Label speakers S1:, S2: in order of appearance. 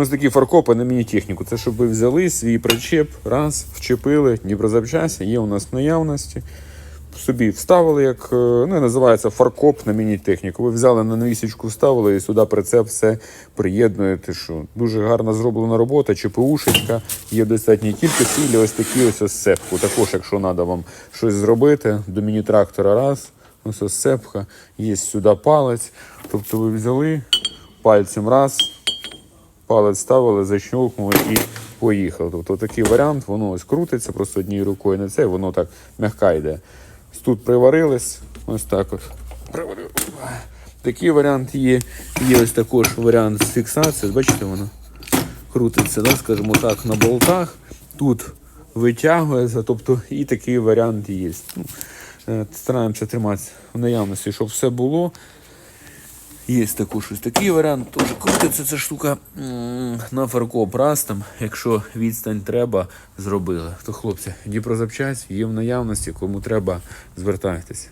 S1: Ось такі фаркопи на міні-техніку. Це щоб ви взяли свій причеп, раз, вчепили, Дніпрозапчасті, є у нас в наявності. Собі вставили, як е, ну, називається фаркоп на міні-техніку. Ви взяли на навісочку, вставили і сюди прицеп все приєднуєте. Що дуже гарно зроблена робота, ЧПУшечка є в достатній кількості. І ось такі ось осепку. Також, якщо треба вам щось зробити, до міні-трактора раз, ось осепка, є сюди палець. Тобто ви взяли пальцем раз, палець ставили, защелкнули і поїхали. Тобто такий варіант, воно ось крутиться просто однією рукою на це, воно так м'яка йде. Тут приварились, ось так от. Такий варіант є. Є ось також варіант з фіксацією. Бачите, воно крутиться, да, скажімо так, на болтах. Тут витягується, тобто і такий варіант є. Ну, е, стараємося тримати в наявності, щоб все було. Є також ось такий варіант, теж крутиться ця штука на фаркоп раз там, якщо відстань треба, зробили. То хлопці, Дніпрозапчасть є в наявності, кому треба, звертайтеся.